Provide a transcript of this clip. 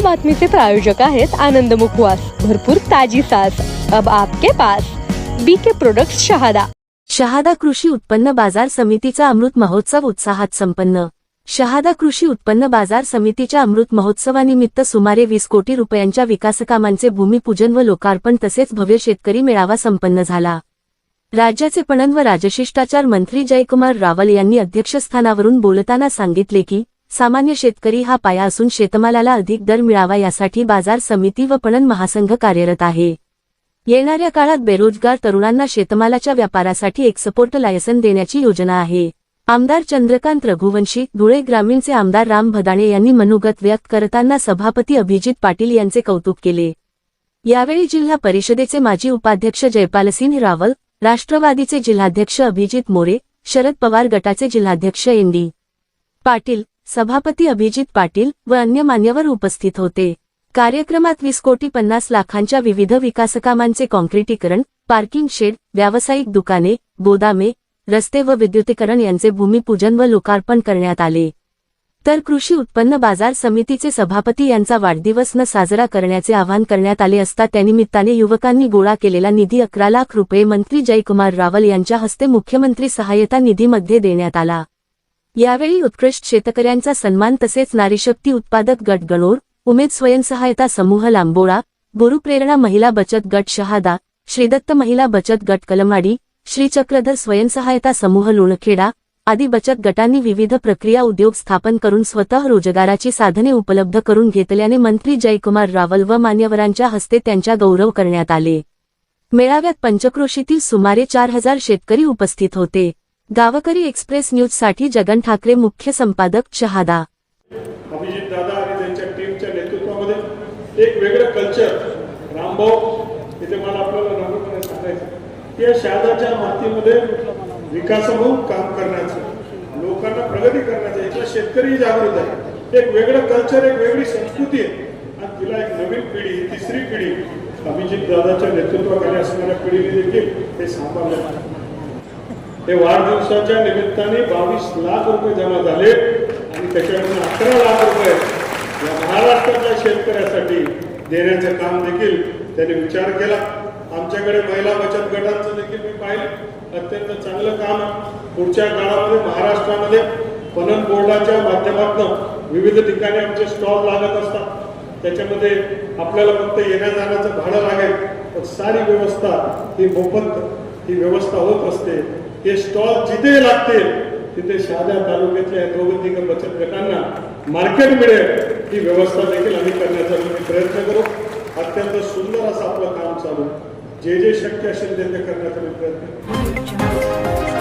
या बातमीचे प्रायोजक आहेत आनंद मुखवास. भरपूर ताजी सास. अब आपके pass. B K product Shahada. Shahada कृषी उत्पन्न बाजार समितीचा अमृत महोत्सव उत्साहात संपन्न. शहादा कृषी उत्पन्न बाजार समितीच्या अमृत महोत्सवानिमित्त सुमारे वीस कोटी रुपयांच्या विकासकामांचे भूमिपूजन व लोकार्पण तसेच भव्य शेतकरी मेळावा संपन्न झाला. राज्याचे पणन व राजशिष्टाचार मंत्री जयकुमार रावल यांनी अध्यक्षस्थानावरून बोलताना सांगितले की सामान्य शेतकरी हा पाया असून शेतमालाला अधिक दर मिळावा यासाठी बाजार समिती व पणन महासंघ कार्यरत आहे. येणाऱ्या काळात बेरोजगार तरुणांना शेतमालाच्या व्यापारासाठी एक सपोर्ट लायसन देण्याची योजना आहे. आमदार चंद्रकांत रघुवंशी धुळे ग्रामीणचे आमदार राम भदाणे यांनी मनोगत व्यक्त करताना सभापती अभिजित पाटील यांचे कौतुक केले. यावेळी जिल्हा परिषदेचे माजी उपाध्यक्ष जयपालसिंह रावल राष्ट्रवादीचे जिल्हाध्यक्ष अभिजित मोरे शरद पवार गटाचे जिल्हाध्यक्ष एन डी पाटील सभापती अभिजित पाटील व अन्य मान्यवर उपस्थित होते. कार्यक्रमात वीस कोटी पन्नास लाखांच्या विविध विकासकामांचे कॉन्क्रिटीकरण पार्किंग शेड व्यावसायिक दुकाने गोदामे रस्ते व विद्युतीकरण यांचे भूमिपूजन व लोकार्पण करण्यात आले. तर कृषी उत्पन्न बाजार समितीचे सभापती यांचा वाढदिवस न साजरा करण्याचे आवाहन करण्यात आले असता त्यानिमित्ताने युवकांनी गोळा केलेला निधी अकरा लाख रुपये मंत्री जयकुमार रावल यांच्या हस्ते मुख्यमंत्री सहाय्यता निधीमध्ये देण्यात आला. यावेळी उत्कृष्ट शेतकऱ्यांचा सन्मान तसेच नारीशक्ती उत्पादक गट गणोर उमेद स्वयंसहायता समूह लांबोळा गुरुप्रेरणा महिला बचत गट शहादा श्रीदत्त महिला बचत गट कलमाडी श्री चक्रधर स्वयंसहायता समूह लोणखेडा आदी बचत गटांनी विविध प्रक्रिया उद्योग स्थापन करून स्वतः रोजगाराची साधने उपलब्ध करून घेतल्याने मंत्री जयकुमार रावल व मान्यवरांच्या हस्ते त्यांच्या गौरव करण्यात आले. मेळाव्यात पंचक्रोशीतील सुमारे चार हजार शेतकरी उपस्थित होते. गावकरी एक्सप्रेस न्यूजसाठी जगन ठाकरे मुख्य संपादक शहादा अभिजित दादा आणि त्यांच्या टीमच्या नेतृत्वामध्ये एक वेगळं कल्चर रामभाऊ इथे मला आपल्याला नम्रपणे सांगायचं या शहादाच्या मातीमध्ये विकासामुख काम करण्याचं लोकांना प्रगती करण्याचं इथला शेतकरी जागृत आहे. एक वेगळं कल्चर एक वेगळी संस्कृती आहे. आणि तिला एक नवीन पिढी तिसरी पिढी अभिजित दादाच्या नेतृत्वाखाली असणाऱ्या पिढीने देखील हे सांभाळलं हे वाढदिवसाच्या निमित्ताने बावीस लाख रुपये जमा झाले आणि त्याच्यामधून अकरा लाख रुपये या महाराष्ट्रातल्या शेतकऱ्यासाठी देण्याचं काम देखील त्यांनी विचार केला. आमच्याकडे महिला बचत गटांचं देखील मी पाहिलं. अत्यंत चांगलं काम पुढच्या काळामध्ये महाराष्ट्रामध्ये पणन बोर्डाच्या माध्यमातून विविध ठिकाणी आमचे स्टॉल लागत असतात. त्याच्यामध्ये आपल्याला फक्त येण्या जाण्याचं भाडं लागेल. पण सारी व्यवस्था ही मोफत ही व्यवस्था होत असते. हे स्टॉल जिथे लागतील तिथे शहादा तालुक्यातल्या या बचत गटांना मार्केट मिळेल. ही व्यवस्था देखील आम्ही करण्याचा आम्ही प्रयत्न करू. अत्यंत सुंदर असं आपलं काम चालू. जे जे शक्य असेल ते ते करण्याचा मी प्रयत्न करू.